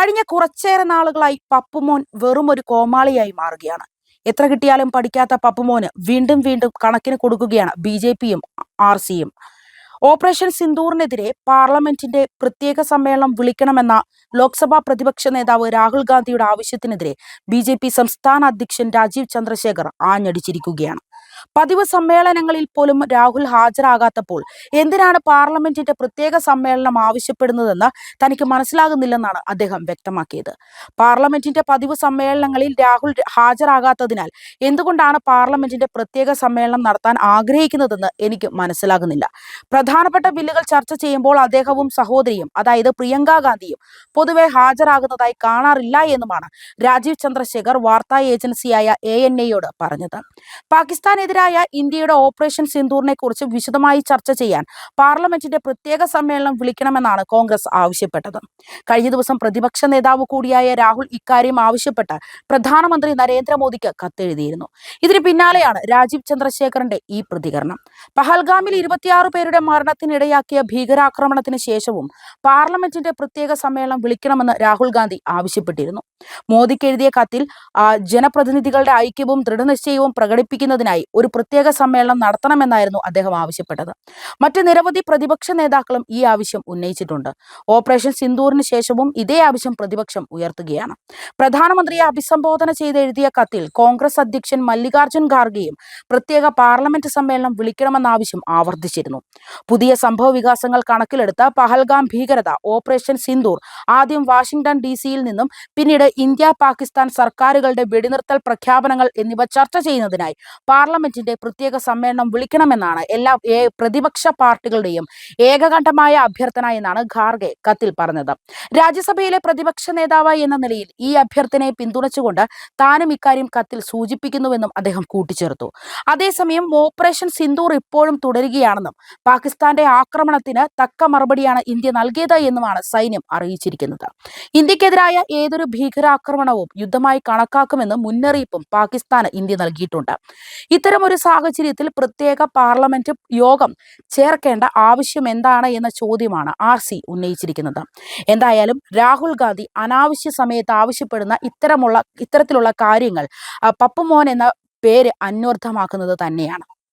കഴിഞ്ഞ കുറച്ചേറെ നാളുകളായി പപ്പുമോൻ വെറും ഒരു കോമാളിയായി മാറുകയാണ്. എത്ര കിട്ടിയാലും പഠിക്കാത്ത പപ്പുമോന് വീണ്ടും വീണ്ടും കണക്കിന് കൊടുക്കുകയാണ് ബി ജെ പിയും ആർ സിയും. ഓപ്പറേഷൻ സിന്ദൂറിനെതിരെ പാർലമെന്റിന്റെ പ്രത്യേക സമ്മേളനം വിളിക്കണമെന്ന ലോക്സഭാ പ്രതിപക്ഷ നേതാവ് രാഹുൽ ഗാന്ധിയുടെ ആവശ്യത്തിനെതിരെ ബി സംസ്ഥാന അധ്യക്ഷൻ രാജീവ് ചന്ദ്രശേഖർ ആഞ്ഞടിച്ചിരിക്കുകയാണ്. പതിവ് സമ്മേളനങ്ങളിൽ പോലും രാഹുൽ ഹാജരാകാത്തപ്പോൾ എന്തിനാണ് പാർലമെന്റിന്റെ പ്രത്യേക സമ്മേളനം ആവശ്യപ്പെടുന്നതെന്ന് തനിക്ക് മനസ്സിലാകുന്നില്ലെന്നാണ് അദ്ദേഹം വ്യക്തമാക്കിയത്. പാർലമെന്റിന്റെ പതിവ് സമ്മേളനങ്ങളിൽ രാഹുൽ ഹാജരാകാത്തതിനാൽ എന്തുകൊണ്ടാണ് പാർലമെന്റിന്റെ പ്രത്യേക സമ്മേളനം നടത്താൻ ആഗ്രഹിക്കുന്നതെന്ന് എനിക്ക് മനസ്സിലാകുന്നില്ല. പ്രധാനപ്പെട്ട ബില്ലുകൾ ചർച്ച ചെയ്യുമ്പോൾ അദ്ദേഹവും സഹോദരിയും അതായത് പ്രിയങ്ക ഗാന്ധിയും പൊതുവെ ഹാജരാകുന്നതായി കാണാറില്ല എന്നുമാണ് രാജീവ് ചന്ദ്രശേഖർ വാർത്താ ഏജൻസിയായ എ എൻ എയോട് പറഞ്ഞത്. പാകിസ്ഥാനെതിരായ ഇന്ത്യയുടെ ഓപ്പറേഷൻ സിന്ദൂറിനെ കുറിച്ച് വിശദമായി ചർച്ച ചെയ്യാൻ പാർലമെന്റിന്റെ പ്രത്യേക സമ്മേളനം വിളിക്കണമെന്നാണ് കോൺഗ്രസ് ആവശ്യപ്പെട്ടത്. കഴിഞ്ഞ ദിവസം പ്രതിപക്ഷ നേതാവ് കൂടിയായ രാഹുൽ ഇക്കാര്യം ആവശ്യപ്പെട്ട് പ്രധാനമന്ത്രി നരേന്ദ്രമോദിക്ക് കത്തെഴുതിയിരുന്നു. ഇതിന് പിന്നാലെയാണ് രാജീവ് ചന്ദ്രശേഖറിന്റെ ഈ പ്രതികരണം. പഹൽഗാമിൽ ഇരുപത്തിയാറ് പേരുടെ മരണത്തിനിടയാക്കിയ ഭീകരാക്രമണത്തിന് ശേഷവും പാർലമെന്റിന്റെ പ്രത്യേക സമ്മേളനം വിളിക്കണമെന്ന് രാഹുൽ ഗാന്ധി ആവശ്യപ്പെട്ടിരുന്നു. മോദിക്ക് എഴുതിയ കത്തിൽ ജനപ്രതിനിധികളുടെ ഐക്യവും ദൃഢനിശ്ചയവും പ്രകടിപ്പിക്കുന്നതിനായി ഒരു പ്രത്യേക സമ്മേളനം നടത്തണമെന്നായിരുന്നു അദ്ദേഹം ആവശ്യപ്പെട്ടത്. മറ്റ് നിരവധി പ്രതിപക്ഷ നേതാക്കളും ഈ ആവശ്യം ഉന്നയിച്ചിട്ടുണ്ട്. ഓപ്പറേഷൻ സിന്ദൂറിന് ശേഷവും ഇതേ ആവശ്യം പ്രതിപക്ഷം ഉയർത്തുകയാണ്. പ്രധാനമന്ത്രിയെ അഭിസംബോധന ചെയ്ത് എഴുതിയ കത്തിൽ കോൺഗ്രസ് അധ്യക്ഷൻ മല്ലികാർജുൻ ഖാർഗെയും പ്രത്യേക പാർലമെന്റ് സമ്മേളനം വിളിക്കണമെന്ന ആവശ്യം ആവർത്തിച്ചിരുന്നു. പുതിയ സംഭവ വികാസങ്ങൾ കണക്കിലെടുത്ത പഹൽഗാം ഭീകരത ഓപ്പറേഷൻ സിന്ദൂർ ആദ്യം വാഷിംഗ്ടൺ ഡി സിയിൽ നിന്നും പിന്നീട് ഇന്ത്യ പാകിസ്ഥാൻ സർക്കാരുകളുടെ വെടിനിർത്തൽ പ്രഖ്യാപനങ്ങൾ എന്നിവ ചർച്ച ചെയ്യുന്നതിനായി പാർലമെന്റിന്റെ പ്രത്യേക സമ്മേളനം വിളിക്കണമെന്നാണ് എല്ലാ പ്രതിപക്ഷ പാർട്ടികളുടെയും ഏകകണ്ഠമായ അഭ്യർത്ഥന എന്നാണ് ഖാർഗെ കത്തിൽ പറഞ്ഞത്. രാജ്യസഭയിലെ പ്രതിപക്ഷ നേതാവ് എന്ന നിലയിൽ ഈ അഭ്യർത്ഥനയെ പിന്തുണച്ചുകൊണ്ട് താനും ഇക്കാര്യം കത്തിൽ സൂചിപ്പിക്കുന്നുവെന്നും അദ്ദേഹം കൂട്ടിച്ചേർത്തു. അതേസമയം ഓപ്പറേഷൻ സിന്ദൂർ ഇപ്പോഴും തുടരുകയാണെന്നും പാകിസ്ഥാന്റെ ആക്രമണത്തിന് തക്ക മറുപടിയാണ് ഇന്ത്യ നൽകിയത് എന്നുമാണ് സൈന്യം അറിയിച്ചിരിക്കുന്നത്. ഇന്ത്യക്കെതിരായ ഏതൊരു ഭീകരാക്രമണവും യുദ്ധമായി കണക്കാക്കുമെന്ന് മുന്നറിയിപ്പും പാകിസ്ഥാന് ഇന്ത്യ നൽകിയിട്ടുണ്ട്. ഇത്തരമൊരു സാഹചര്യത്തിൽ പ്രത്യേക പാർലമെന്റ് യോഗം ചേർക്കേണ്ട ആവശ്യം എന്താണ് എന്ന ചോദ്യമാണ് ആർ സി ഉന്നയിച്ചിരിക്കുന്നത്. എന്തായാലും രാഹുൽ ഗാന്ധി അനാവശ്യ സമയത്ത് ആവശ്യപ്പെടുന്ന ഇത്തരമുള്ള ഇത്തരത്തിലുള്ള കാര്യങ്ങൾ പപ്പുമോൻ എന്ന പേര് അന്വർത്ഥമാക്കുന്നത് തന്നെയാണ്.